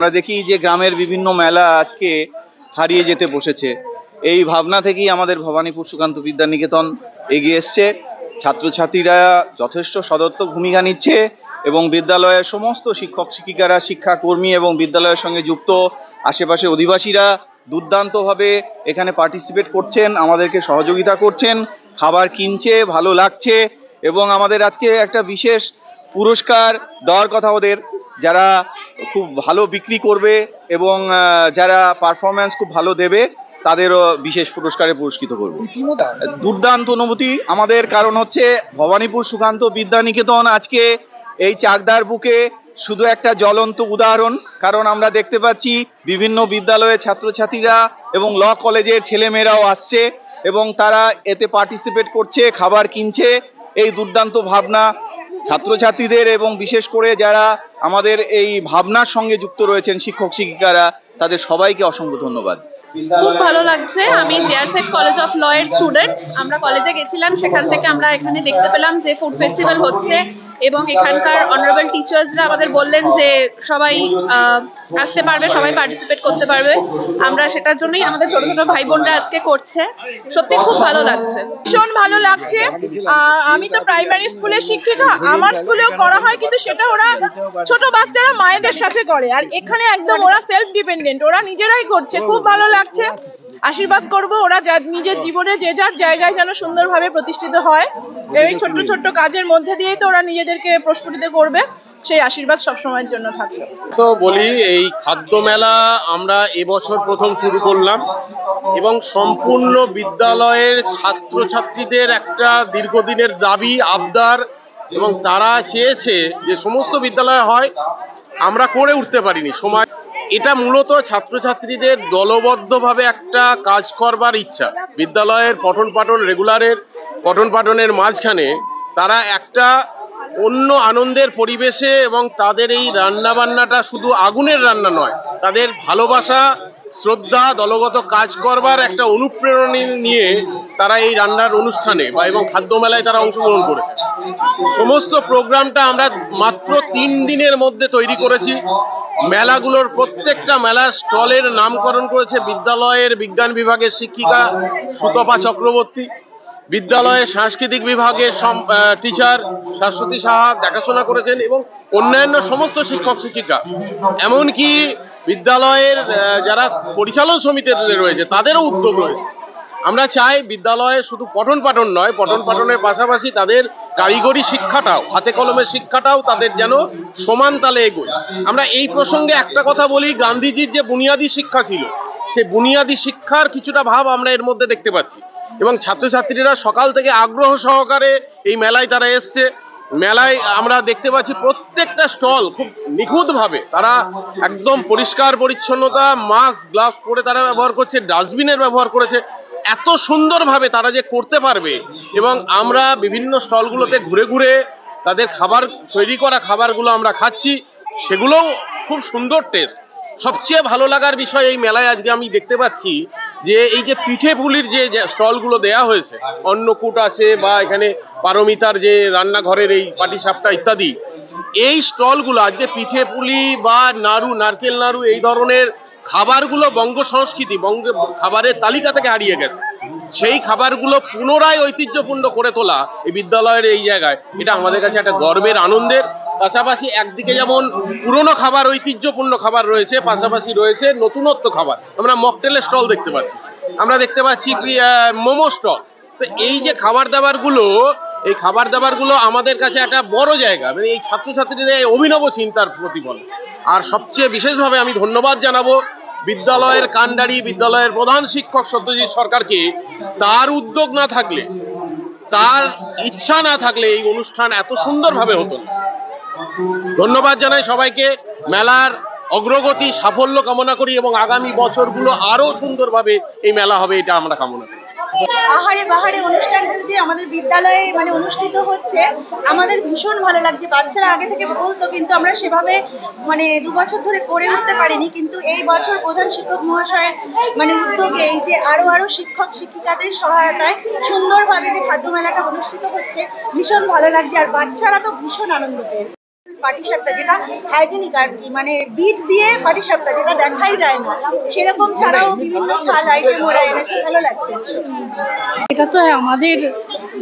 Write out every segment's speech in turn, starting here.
আমরা দেখি যে গ্রামের বিভিন্ন মেলা আজকে হারিয়ে যেতে বসেছে। এই ভাবনা থেকেই আমাদের ভবানীপুর সুকান্ত বিদ্যানিকেতন এগিয়ে এসছে। ছাত্রছাত্রীরা যথেষ্ট সদর্থক ভূমিকা নিচ্ছে এবং বিদ্যালয়ের সমস্ত শিক্ষক, শিক্ষিকারা, শিক্ষাকর্মী এবং বিদ্যালয়ের সঙ্গে যুক্ত আশেপাশে অধিবাসীরা দুর্দান্তভাবে এখানে পার্টিসিপেট করছেন, আমাদেরকে সহযোগিতা করছেন, খাবার কিনছে, ভালো লাগছে এবং আমাদের আজকে একটা বিশেষ পুরস্কার দেওয়ার কথা ওদের যারা খুব ভালো বিক্রি করবে এবং যারা পারফরমেন্স খুব ভালো দেবে তাদেরও বিশেষ পুরস্কারে পুরস্কৃত করব। দুর্দান্ত অনুভূতি। আমাদের কারণ হচ্ছে ভবানীপুর সুকান্ত বিদ্যানিকেতন আজকে এই চাকদার বুকে শুধু একটা জ্বলন্ত উদাহরণ কারণ আমরা দেখতে পাচ্ছি বিভিন্ন বিদ্যালয়ের ছাত্রছাত্রীরা এবং ল কলেজের ছেলেমেয়েরাও আসছে এবং তারা এতে পার্টিসিপেট করছে খাবার কিনছে। এই দুর্দান্ত ভাবনা ছাত্রছাত্রীদের এবং বিশেষ করে যারা আমাদের এই ভাবনার সঙ্গে যুক্ত রয়েছেন শিক্ষক, শিক্ষিকারা, তাদের সবাইকে অসংখ্য ধন্যবাদ। খুব ভালো লাগছে। আমি জেআরসেট কলেজ অফ ল এর স্টুডেন্ট আমরা কলেজে গেছিলাম, সেখান থেকে আমরা এখানে দেখতে পেলাম যে ফুড ফেস্টিভ্যাল হচ্ছে। এবং এখানকার অনারেবল টিচার্সরা আমাদের বললেন যে সবাই আসতে পারবে, সবাই পার্টিসিপেট করতে পারবে। আমরা সেটার জন্যই আমাদের ছোট ছোট ভাই বোনরা আজকে করছে। সত্যি খুব ভালো লাগছে। ভীষণ ভালো লাগছে। আমি তো প্রাইমারি স্কুলের শিক্ষিকা, আমার স্কুলেও করা হয়, কিন্তু সেটা ওরা ছোট বাচ্চারা মায়েদের সাথে করে। আর এখানে একদম ওরা সেলফ ডিপেন্ডেন্ট ওরা নিজেরাই করছে। খুব ভালো লাগছে। আশীর্বাদ করব। ওরা যা নিজের জীবনে যে যার জায়গায় যেন সুন্দরভাবে প্রতিষ্ঠিত হয় এই ছোট্ট ছোট্ট কাজের মধ্যে দিয়েই তো ওরা নিজেদেরকে প্রস্ফুটিত করবে। সেই আশীর্বাদ সবসময়ের জন্য থাকবে। তো বলি এই খাদ্য মেলা আমরা এবছর প্রথম শুরু করলাম এবং সম্পূর্ণ বিদ্যালয়ের ছাত্রছাত্রীদের একটা দীর্ঘদিনের দাবি আবদার এবং তারা চেয়েছে যে সমস্ত বিদ্যালয় হয় আমরা করে উঠতে পারিনি। সময় এটা মূলত ছাত্রছাত্রীদের দলবদ্ধভাবে একটা কাজ করবার ইচ্ছা। বিদ্যালয়ের পঠন পাঠন রেগুলারের পঠন পাঠনের মাঝখানে তারা একটা অন্য আনন্দের পরিবেশে এবং তাদের এই রান্না বান্নাটা শুধু আগুনের রান্না নয়, তাদের ভালোবাসা, শ্রদ্ধা, দলগত কাজ করবার একটা অনুপ্রেরণা নিয়ে তারা এই রান্নার অনুষ্ঠানে বা এবং খাদ্য মেলায় তারা অংশগ্রহণ করেছে। সমস্ত প্রোগ্রামটা আমরা মাত্র তিন দিনের মধ্যে তৈরি করেছি। মেলাগুলোর প্রত্যেকটা মেলার স্টলের নামকরণ করেছে বিদ্যালয়ের বিজ্ঞান বিভাগের শিক্ষিকা সুতপা চক্রবর্তী, বিদ্যালয়ের সাংস্কৃতিক বিভাগের টিচার শাশ্বতী সাহা দেখাশোনা করেছেন এবং অন্যান্য সমস্ত শিক্ষক শিক্ষিকা। এমনকি বিদ্যালয়ের যারা পরিচালন সমিতিতে রয়েছে, তাদেরও উদ্যোগ রয়েছে। আমরা চাই বিদ্যালয়ে শুধু পঠন পাঠন নয়, পঠন পাঠনের পাশাপাশি তাদের কারিগরি শিক্ষাটাও, হাতে কলমের শিক্ষাটাও তাদের যেন সমান তালে এগোয়। আমরা এই প্রসঙ্গে একটা কথা বলি, গান্ধীজির যে বুনিয়াদী শিক্ষা ছিল, সেই বুনিয়াদী শিক্ষার কিছুটা ভাব আমরা এর মধ্যে দেখতে পাচ্ছি। এবং ছাত্রছাত্রীরা সকাল থেকে আগ্রহ সহকারে এই মেলায় তারা এসছে। মেলায় আমরা দেখতে পাচ্ছি প্রত্যেকটা স্টল খুব নিখুঁতভাবে তারা একদম পরিষ্কার পরিচ্ছন্নতা, মাস্ক, গ্লাভস পরে তারা ব্যবহার করছে, ডাস্টবিনের ব্যবহার করেছে। এত সুন্দরভাবে তারা যে করতে পারবে এবং আমরা বিভিন্ন স্টলগুলোতে ঘুরে ঘুরে তাদের খাবার তৈরি করা খাবারগুলো আমরা খাচ্ছি, সেগুলোও খুব সুন্দর টেস্ট সবচেয়ে ভালো লাগার বিষয় এই মেলায় আজকে আমি দেখতে পাচ্ছি যে এই যে পিঠে পুলির যে স্টলগুলো দেয়া হয়েছে, অন্নকূট আছে বা এখানে পারমিতার যে রান্নাঘরের এই পাটিসাপটা ইত্যাদি, এই স্টলগুলো আজকে পিঠে পুলি বা নাড়ু, নারকেল নাড়ু এই ধরনের খাবারগুলো বঙ্গ সংস্কৃতি বঙ্গ খাবারের তালিকা থেকে হারিয়ে গেছে। সেই খাবারগুলো পুনরায় ঐতিহ্যপূর্ণ করে তোলা এই বিদ্যালয়ের এই জায়গায়, এটা আমাদের কাছে একটা গর্বের, আনন্দের। পাশাপাশি একদিকে যেমন পুরনো খাবার, ঐতিহ্যপূর্ণ খাবার রয়েছে, পাশাপাশি রয়েছে নতুনত্ব খাবার। আমরা মকটেলের স্টল দেখতে পাচ্ছি। আমরা দেখতে পাচ্ছি মোমো স্টল তো এই যে খাবার দাবারগুলো এই খাবার দাবারগুলো আমাদের কাছে একটা বড় জায়গা। মানে এই ছাত্রছাত্রীদের অভিনব চিন্তার প্রতিফলন আর সবচেয়ে বিশেষভাবে আমি ধন্যবাদ জানাব বিদ্যালয়ের কান্ডারি, বিদ্যালয়ের প্রধান শিক্ষক সত্যজিৎ সরকারকে তার উদ্যোগ না থাকলে, তার ইচ্ছা না থাকলে এই অনুষ্ঠান এত সুন্দরভাবে হতো না। ধন্যবাদ জানাই সবাইকে। মেলার অগ্রগতি, সাফল্য কামনা করি এবং আগামী বছরগুলো আরও সুন্দরভাবে এই মেলা হবে, এটা আমরা কামনা করি। আহারে বাহারে অনুষ্ঠানগুলো যে আমাদের বিদ্যালয়ে মানে অনুষ্ঠিত হচ্ছে। আমাদের ভীষণ ভালো লাগছে। বাচ্চারা আগে থেকে বলতো, কিন্তু আমরা সেভাবে মানে দু বছর ধরে করে উঠতে পারিনি। কিন্তু এই বছর প্রধান শিক্ষক মহাশয়ের মানে উদ্যোগে এই যে আরও আরও শিক্ষক শিক্ষিকাদের সহায়তায় সুন্দরভাবে যে খাদ্য মেলাটা অনুষ্ঠিত হচ্ছে, ভীষণ ভালো লাগছে। আর বাচ্চারা তো ভীষণ আনন্দ পেয়েছে। পাটিসাপটা, যেটা হাইজেনিক আর কি মানে বিট দিয়ে পাটিসাপটা, যেটা দেখাই যায় না। সেরকম ছাড়াও বিভিন্ন ছাল আইটেম ওরা এনেছে, ভালো লাগছে। এটা তো আমাদের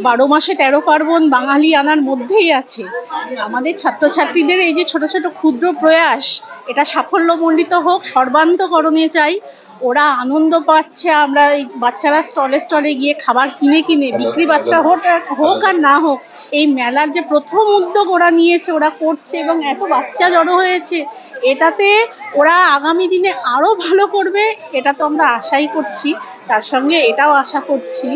বারো মাসে তেরো পার্বণ বাঙালি আনার মধ্যেই আছে। আমাদের ছাত্রছাত্রীদের এই যে ছোট ছোট ক্ষুদ্র প্রয়াস, এটা সাফল্যমণ্ডিত হোক, সর্বান্তকরণে চাই। ওরা আনন্দ পাচ্ছে আমরা এই বাচ্চারা স্টলে স্টলে গিয়ে খাবার কিনে কিনে বিক্রি বাচ্চা হোক আর- হোক আর না হোক এই মেলার যে প্রথম উদ্যোগ ওরা নিয়েছে ওরা করছে এবং এত বাচ্চা জড়ো হয়েছে এটাতে ওরা আগামী দিনে আরও ভালো করবে এটা তো আমরা আশাই করছি। তার সঙ্গে এটাও আশা করছি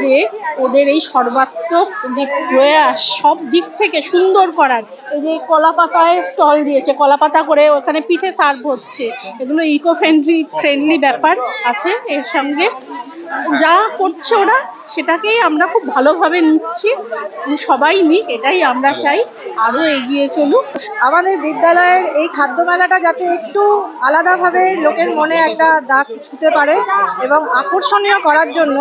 যে ওদের এই সর্বাত্মক যে প্রয়াস সব দিক থেকে সুন্দর করার এই যে কলা পাতায় স্টল দিয়েছে কলা পাতা করে ওখানে পিঠে সার্ভ হচ্ছে এগুলো ইকো ফ্রেন্ডলি ফ্রেন্ডলি ব্যাপার আছে এর সঙ্গে। যা করছে ওরা, সেটাকেই আমরা খুব ভালোভাবে নিচ্ছি। সবাই নিক, এটাই আমরা চাই। আরও এগিয়ে চলুক। আমাদের বিদ্যালয়ের এই খাদ্য মেলাটা যাতে একটু আলাদাভাবে লোকের মনে একটা দাগ ছুতে পারে এবং আকর্ষণীয় করার জন্য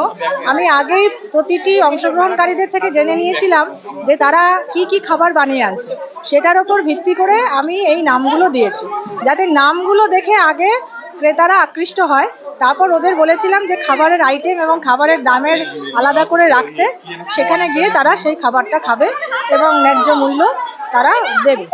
আমি আগেই প্রতিটি অংশগ্রহণকারীদের থেকে জেনে নিয়েছিলাম যে তারা কি কি খাবার বানিয়ে আনছে। সেটার ওপর ভিত্তি করে আমি এই নামগুলো দিয়েছি। যাতে নামগুলো দেখে আগে ক্রেতারা আকৃষ্ট হয়। তারপর ওদের বলেছিলাম যে খাবারের আইটেম এবং খাবারের দামের আলাদা করে রাখতে। সেখানে গিয়ে তারা সেই খাবারটা খাবে এবং ন্যায্য মূল্য তারা দেবে।